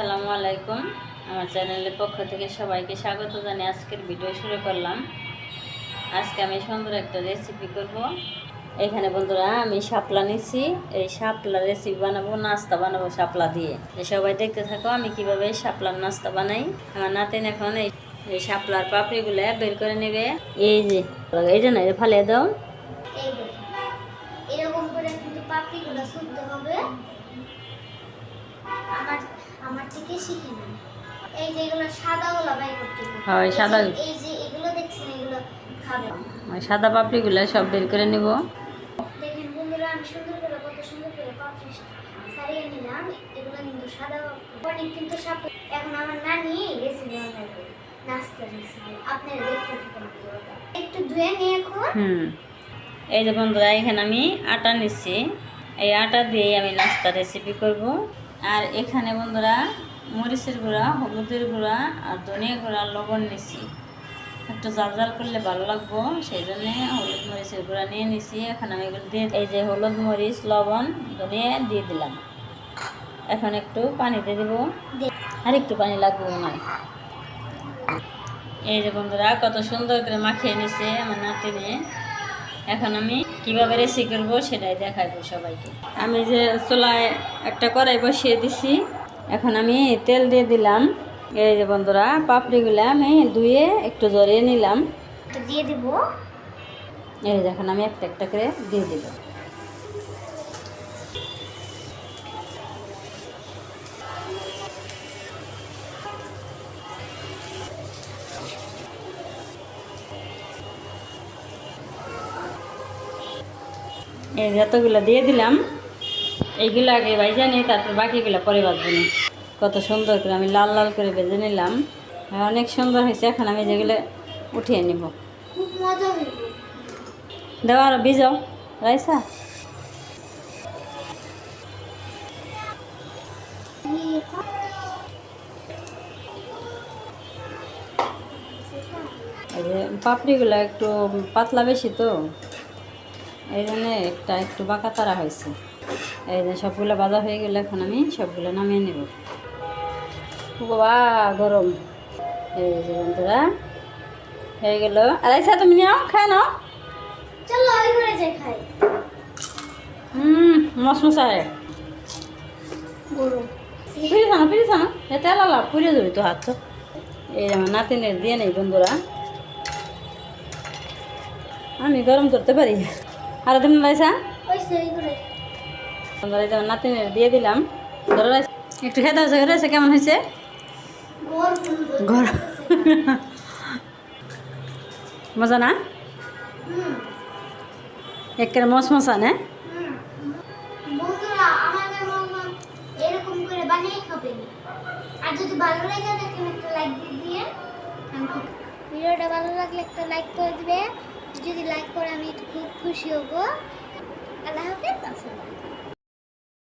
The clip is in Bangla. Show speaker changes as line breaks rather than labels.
আসসালামু আলাইকুম। আমার চ্যানেলের পক্ষ থেকে সবাইকে স্বাগত জানিয়ে আজকের ভিডিও শুরু করলাম। আজকে আমি সুন্দর একটা রেসিপি করব। এখানে বন্ধুরা, আমি শাপলা নিচ্ছি এই শাপলা রেসিপি বানাবো, নাস্তা বানাবো শাপলা দিয়ে। সবাই দেখতে থাকো, আমি কীভাবে শাপলার নাস্তা বানাই। আমার নাতিন এখন এই শাপলার পাপড়িগুলো বের করে নেবে। এই যে না, এটা ফালিয়ে দাও।
এরকম করে কিন্তু পাপড়িগুলো শুনতে হবে। আমার আমার থেকে শিখে নেন। এই যে এগুলো সাদাগুলো বাই করতে
হয়, সাদা।
এই যে এগুলো দেখছেন এগুলো খাবেন।
ওই সাদা পাপড়িগুলো সব বের করে নেব।
দেখেন বন্ধুরা আমি সুন্দর করে কত সুন্দর করে পাপড়ি সারিয়ে নিলাম। এগুলো কিন্তু সাদা অনেক কিন্তু সাপ এখন আমার নানি রেসিপি বানাবে নাস্তা রেসিপি আপনারা দেখতে থাকেন একটু ধুয়ে নিয়ে এখন
হুম। এই যে বন্ধুরা এখানে আমি আটা নিচ্ছি। এই আটা দিয়েই আমি নাস্তা রেসিপি করব। আর এখানে বন্ধুরা মরিচের গুঁড়া, হলুদের গুঁড়া আর ধনিয়া গুঁড়া লবণ নিছি একটু জাল জাল করলে ভালো লাগবো, সেই জন্যে হলুদ মরিচের গুঁড়া নিয়ে নিছি। এখন আমি এগুলো দিয়ে এই যে হলুদ মরিচ, লবণ, ধনিয়া দিয়ে দিলাম। এখন একটু পানি দিয়ে দেবো। আর একটু পানি লাগবে মনে হয়। এই যে বন্ধুরা, কত সুন্দর করে মাখিয়ে নিছে আমার নাতিনে। এখন আমি কীভাবে রেসি করব সেটাই দেখাবো সবাইকে। আমি যে চোলায় একটা কড়াই বসিয়ে দিছি এখন আমি তেল দিয়ে দিলাম। এই যে বন্ধুরা পাপড়িগুলো আমি ধুয়ে একটু জড়িয়ে নিলাম।
দিয়ে দিব।
এই দেখেন এখন আমি একটা একটা করে দিয়ে দিব। এই যতগুলো দিয়ে দিলাম এইগুলো আগে ভাইজা নিই তারপর বাকিগুলো পরে বাজবো না। কত সুন্দর করে আমি লাল লাল করে ভেজে নিলাম। অনেক সুন্দর হয়েছে এখন আমি যেগুলো উঠিয়ে নিব। দেওয়া আর ভিজাও রাইসা। পাপড়িগুলো একটু পাতলা বেশি তো। এই জন্য একটা একটু বাঁকা তারা হয়েছে। এই যে সবগুলো বাজা হয়ে গেলে এখন আমি সবগুলো নামিয়ে নেব। বাবা গরম। এই যে বন্ধুরা হয়ে গেল। আর আইসা তুমি নাও খায় নাও।
চলো ওই ঘরে যাই খাই।
হুম মশমশা রে
গরম।
পুরি খানো পুরি খানো এ তেল আলা পুড়ে যাবি তো হাত। তো এই আমার নাতিনের দিয়ে নেই বন্ধুরা। আমি গরম করতে পারি। আর তুমি রাইসা
ঘরে
নাতিনের দিয়ে দিলাম ধরো একটু খেতে হয়েছে কেমন হয়েছে?
গরম
মজা না? একের না?
করে বানিয়ে খাবেন আর যদি ভালো লাগে দেখেন একটা লাইক দিয়ে দিয়ে ভিডিওটা ভালো লাগলে একটা লাইক করে দিবে। যদি লাইক করে আমি খুব খুশি হব। আল্লাহ হাফেজ আসসালাম